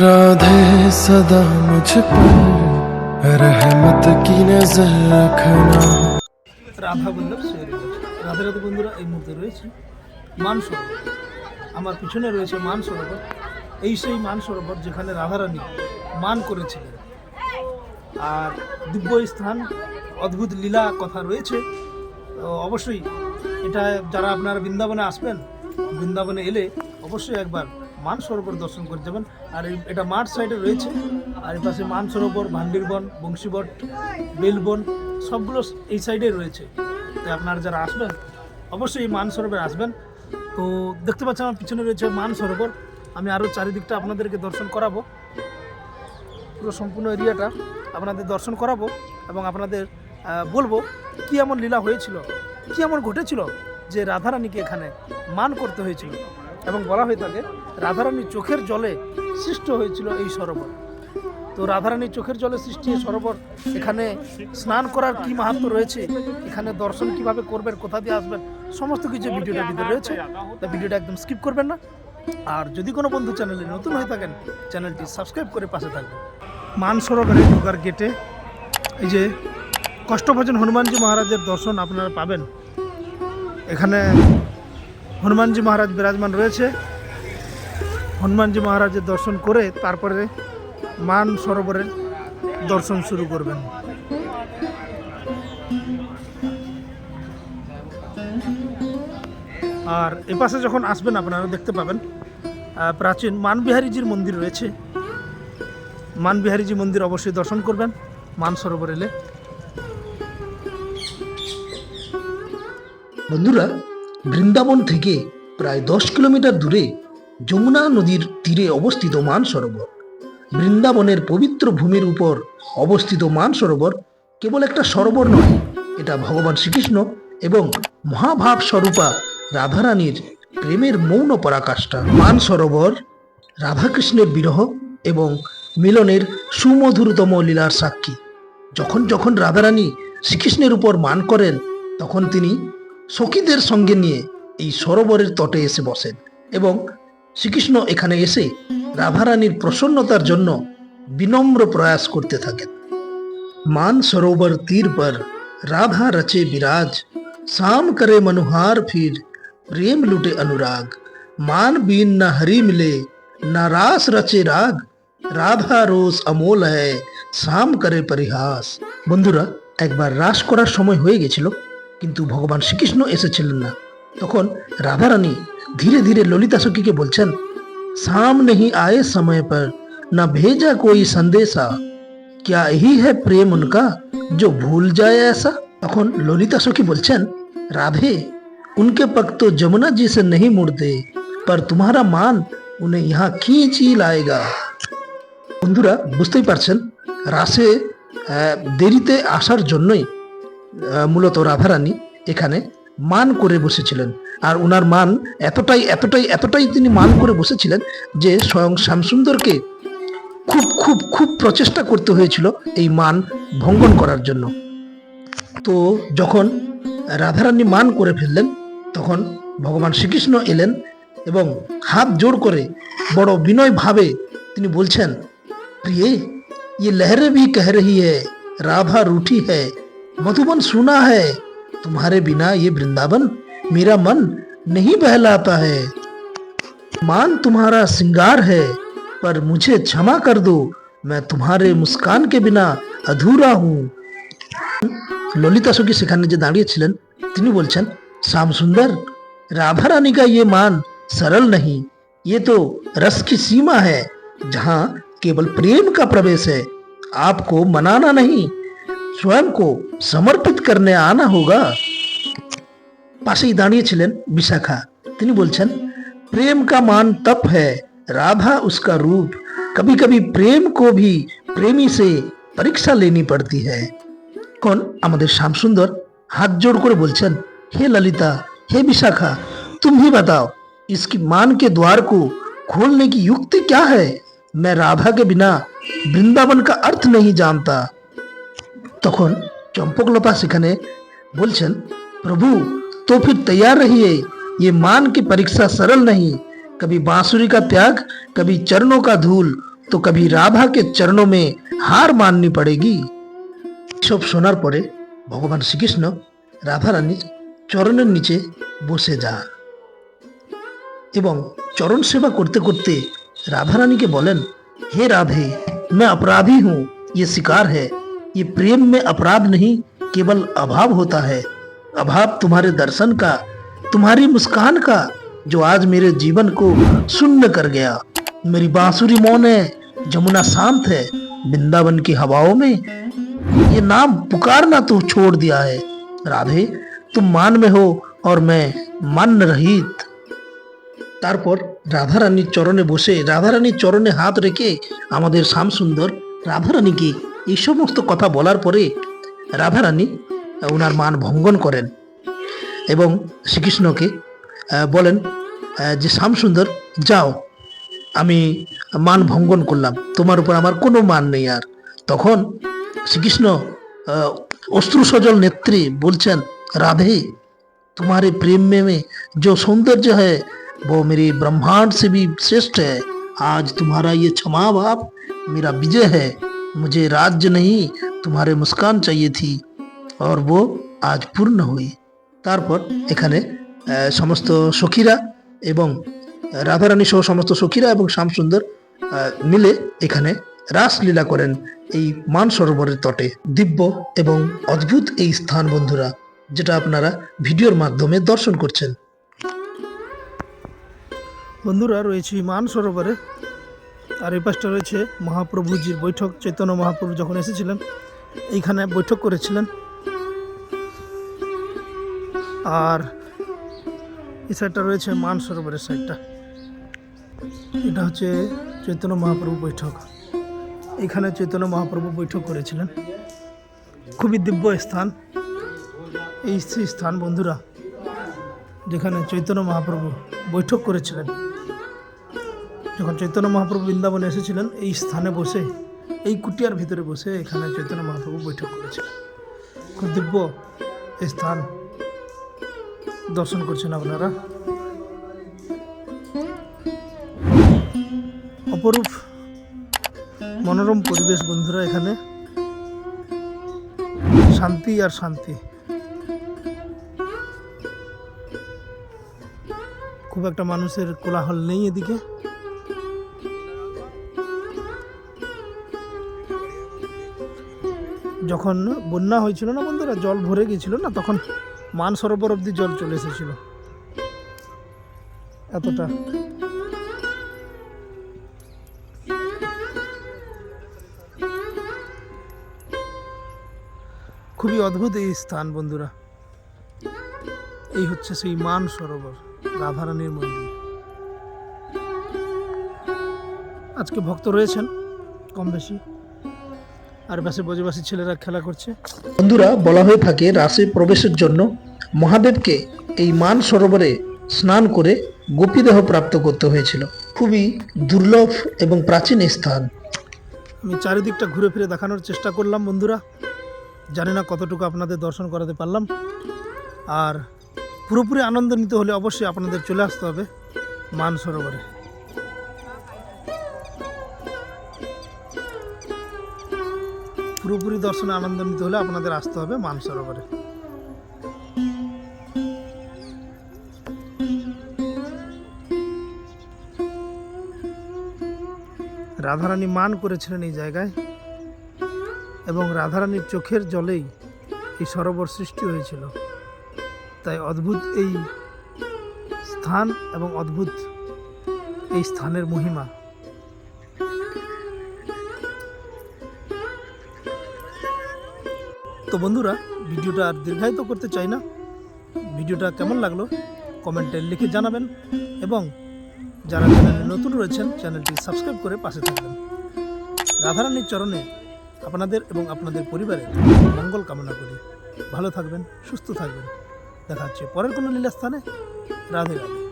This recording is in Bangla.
राधे सदा मुझ पर रहमत की नजर रखना রাধা বল্লভ শেয়ারি রাধা রাধা বন্ধুরা এই মুহূর্তে রয়েছে মান সরোবর আমার পিছনে রয়েছে মান সরোবর এই সেই মান সরোবর যেখানে রাধারানী মান করেছিলেন আর দিব্য স্থান অদ্ভুত লীলা কথা রয়েছে তো অবশ্যই এটা যারা আপনারা বৃন্দাবনে আসবেন বৃন্দাবনে এলে অবশ্যই একবার মান সরোবর দর্শন করে যাবেন। আর এটা মাঠ সাইডে রয়েছে। আর এই পাশে মান সরোবর ভান্ডিরবন বংশীবট, বেলবন, সবগুলো এই সাইডে রয়েছে। তো আপনারা যারা আসবেন, অবশ্যই এই মান সরোবরে আসবেন। তো দেখতে পাচ্ছেন আমার পিছনে রয়েছে মান সরোবর আমি আরও চারিদিকটা আপনাদেরকে দর্শন করাবো। পুরো সম্পূর্ণ এরিয়াটা আপনাদের দর্শন করাবো এবং আপনাদের বলব কী এমন লীলা হয়েছিল, কি এমন ঘটেছিল যে রাধারানীকে এখানে মান করতে হয়েছিল। এবং বলা হয়ে থাকে রাধারানীর চোখের জলে সৃষ্ট হয়েছিল এই সরোবর। তো রাধারানীর চোখের জলে সৃষ্টি সরোবর, এখানে স্নান করার কি মাহাত্ম রয়েছে? এখানে দর্শন কীভাবে করবেন? কোথা দিয়ে আসবেন? সমস্ত কিছু ভিডিওটা ভিতরে রয়েছে। তা ভিডিওটা একদম স্কিপ করবেন না। আর যদি কোনো বন্ধু চ্যানেলে নতুন হয়ে থাকেন চ্যানেলটি সাবস্ক্রাইব করে পাশে থাকবেন। মান সরোবরে ঢোকার গেটে এই যে কষ্টভজন হনুমানজি মহারাজের দর্শন আপনারা পাবেন। এখানে হনুমানজি মহারাজ বিরাজমান রয়েছে। হনুমানজি মহারাজের দর্শন করে তারপরে মান সরোবরের দর্শন শুরু করবেন। আর এপাশে যখন আসবেন আপনারা দেখতে পাবেন প্রাচীন মানবিহারীজির মন্দির রয়েছে। মানবিহারীজি মন্দির অবশ্যই দর্শন করবেন, মান সরোবর এলে। বন্ধুরা বৃন্দাবন থেকে প্রায় দশ কিলোমিটার দূরে যমুনা নদীর তীরে অবস্থিত মান সরোবর। বৃন্দাবনের পবিত্র ভূমির উপর অবস্থিত মান সরোবর কেবল একটা সরোবর নয়, এটা ভগবান শ্রীকৃষ্ণ এবং মহাভাব স্বরূপা রাধারানীর প্রেমের মৌন পরাকাষ্ঠা। মান সরোবর রাধাকৃষ্ণের বিরহ এবং মিলনের সুমধুরতম লীলার সাক্ষী। যখন যখন রাধারানী শ্রীকৃষ্ণের উপর মান করেন, তখন তিনি সখীদের সঙ্গে নিয়ে এই সরোবরের তটে এসে বসেন এবং শ্রীকৃষ্ণ এখানে এসে রাধারানীর প্রসন্নতার জন্য বিনম্র প্রয়াস করতে থাকেন। মান সরোবর তীর পর রাধা রচে বিরাজ শাম করে মনোহার ফির প্রেম লুটে অনুরাগ। মান বিন না হরি মিলে, না রাস রচে রাগ। রাধা রোস অমোল হ্যাঁ শাম করে পরিহাস। বন্ধুরা, একবার রাস করার সময় হয়ে গেছিল। কিন্তু ভগবান শ্রীকৃষ্ণ এসেছিলেন না তখন রাধারানী ধীরে ধীরে ললিতা সখীকে বলছেন শাম नहीं आए समय पर न भेजा कोई संदेशा क्या यही है प्रेम उनका जो भूल जाए ऐसा তখন ললিতা সখী বলছেন রাধে उनके पग तो जमुना जी से नहीं मुड़ते पर तुम्हारा मान उन्हें यहाँ खींच ही लाएगा বন্ধুরা বুঝতেই পারছেন রাসে আহ, দেরিতে আসার জন্যই আহ, মূলত রাধারানী এখানে মান করে বসেছিলেন। আর ওনার মান এতটাই এতটাই এতটাই তিনি মান করে বসেছিলেন যে স্বয়ং শ্যামসুন্দরকে খুব খুব খুব প্রচেষ্টা করতে হয়েছিল এই মান ভঙ্গন করার জন্য। তো যখন রাধারানী মান করে ফেললেন, তখন ভগবান শ্রীকৃষ্ণ এলেন এবং হাত জোর করে বড় বিনয়ভাবে তিনি বলছেন, প্রিয়ে ইয়ে লহরে ভি কহ রহি হ্যাঁ রাভা রুঠি হ্যায় मधुबन सुना है तुम्हारे बिना ये वृंदावन मेरा मन नहीं बहलाता है मान तुम्हारा सिंगार है पर मुझे क्षमा कर दो मैं तुम्हारे मुस्कान के बिना अधूरा हूँ ললিতা সখী সেখানে যে দাঁড়িয়েছিলেন তিনি বলছেন শ্যাম সুন্দর राधा रानी का ये मान सरल नहीं ये तो रस की सीमा है जहाँ केवल प्रेम का प्रवेश है आपको मनाना नहीं स्वयं को সমর্পিত করনে আনা হোগা পাশেই দাঁড়িয়েছিলেন বিশাখা তিনি বলছেন প্রেম কা মান তপ হ্যায় राधा उसका रूप। कभी कभी प्रेम को भी प्रेमी से परीक्षा लेनी पड़ती है। कौन? আমাদের श्याम सुंदर, हाथ जोड़कर বলছেন हे ललिता, हे विशाखा, तुम भी बताओ, इसकी मान के द्वार को खोलने की युक्ति क्या है? मैं राधा के बिना वृंदावन का अर्थ नहीं जानता। তখন চম্পকলতা সেখানে বলছেন प्रभु तो फिर तैयार रहिए ये मान की परीक्षा सरल नहीं कभी बांसुरी का त्याग कभी चरणों का धूल तो कभी राधा के चरणों में हार माननी पड़ेगी সব শোনার পরে ভগবান শ্রীকৃষ্ণ রাধারানীর চরণের নিচে বসে যান এবং চরণ সেবা করতে করতে রাধারানীকে বলেন हे राधे मैं अपराधी हूँ ये शिकार है ये प्रेम में अपराध नहीं केवल अभाव होता है अभाव तुम्हारे दर्शन का तुम्हारी मुस्कान का जो आज मेरे जीवन को शून्य कर गया मेरी बांसुरी मौन है जमुना शांत है वृंदावन की हवाओं में ये नाम पुकारना तो छोड़ दिया है राधे तुम मान में हो और मैं मान रहित তারপর রাধারানীর চরণে বসে রাধারানীর চরণে হাত রেখে আমাদের শ্যামসুন্দর রাধারানীকে এই সমস্ত কথা বলার পরে রাধারানী আহ, ওনার মান ভঙ্গন করেন এবং শ্রীকৃষ্ণকে আহ, বলেন আহ, যে শ্যামসুন্দর যাও আমি মান ভঙ্গন করলাম তোমার উপর আমার কোনো মান নেই আর তখন শ্রীকৃষ্ণ আহ, অশ্রু সজল নেত্রী বলছেন রাধে तुम्हारे प्रेम में, में जो सौंदर्य है वो मेरे ब्रह्मांड से भी श्रेष्ठ है आज तुम्हारा ये क्षमा भाव मेरा विजय है मुझे राज्य नहीं तुम्हारे मुस्कान चाहिए थी और वो আজ পূর্ণ হই তারপর এখানে আহ, সমস্ত সখীরা এবং রাধারানী সহ সমস্ত সখীরা এবং শ্যামসুন্দর আহ, মিলে এখানে রাসলীলা করেন এই মান সরোবরের তটে দিব্য এবং অদ্ভুত এই স্থান বন্ধুরা যেটা আপনারা ভিডিওর মাধ্যমে দর্শন করছেন বন্ধুরা রয়েছে মান সরোবরে আর এই পাশটা রয়েছে মহাপ্রভুজির বৈঠক। চৈতন্য মহাপ্রভু যখন এসেছিলেন, এইখানে বৈঠক করেছিলেন। আর এই সাইডটা রয়েছে মান সরোবরের সাইডটা। এটা হচ্ছে চৈতন্য মহাপ্রভু বৈঠক। এখানে চৈতন্য মহাপ্রভু বৈঠক করেছিলেন। খুবই দিব্য স্থান। এই স্থান বন্ধুরা, যেখানে চৈতন্য মহাপ্রভু বৈঠক করেছিলেন। যখন চৈতন্য মহাপ্রভু বৃন্দাবনে এসেছিলেন, এই স্থানে বসে, এই কুটিয়ার ভিতরে বসে এখানে চৈতন্য মহাপ্রভু বৈঠক করেছিলেন। খুব দিব্য এই স্থান। দর্শন করছেন আপনারা। অপরূপ মনোরম পরিবেশ বন্ধুরা এখানে। শান্তি আর শান্তি। খুব একটা মানুষের কোলাহল নেই এদিকে। যখন বন্যা হয়েছিল না বন্ধুরা, জল ভরে গেছিল না, তখন মান সরোবর অব্দি জল চলে এসেছিল। এতটা। খুবই অদ্ভুত এই স্থান বন্ধুরা। এই হচ্ছে সেই মান সরোবর, রাধারানীর মন্দির। আজকে ভক্ত রয়েছেন, কম বেশি। আর পাশে বজবাসী ছেলেরা খেলা করছে। বন্ধুরা বলা হয়ে থাকে রাসে প্রবেশের জন্য মহাদেবকে এই মান সরোবরে স্নান করে গোপীদেহ প্রাপ্ত করতে হয়েছিল। খুবই দুর্লভ এবং প্রাচীন স্থান। আমি চারিদিকটা ঘুরে ফিরে দেখানোর চেষ্টা করলাম বন্ধুরা। জানি না কতটুকু আপনাদের দর্শন করাতে পারলাম। আর পুরোপুরি আনন্দ নিতে হলে অবশ্যই আপনাদের চলে আসতে হবে মান পুরোপুরি দর্শনে আনন্দ নিতে হলে আপনাদের আসতে হবে মান সরোবরে রাধারানী মান করেছিলেন এই জায়গায় এবং রাধারানীর চোখের জলেই এই সরোবর সৃষ্টি হয়েছিল। তাই অদ্ভুত এই স্থান এবং অদ্ভুত এই স্থানের মহিমা। তো বন্ধুরা, ভিডিওটা আর দীর্ঘায়িত করতে চাই না। ভিডিওটা কেমন লাগল কমেন্টে লিখে জানাবেন এবং যারা চ্যানেলে নতুন রয়েছেন, চ্যানেলটি সাবস্ক্রাইব করে পাশে থাকবেন। রাধারানীর চরণে আপনাদের এবং আপনাদের পরিবারের মঙ্গল কামনা করি। ভালো থাকবেন, সুস্থ থাকবেন। দেখা হচ্ছে পরের কোনো লীলা স্থানে রাধে রাধে।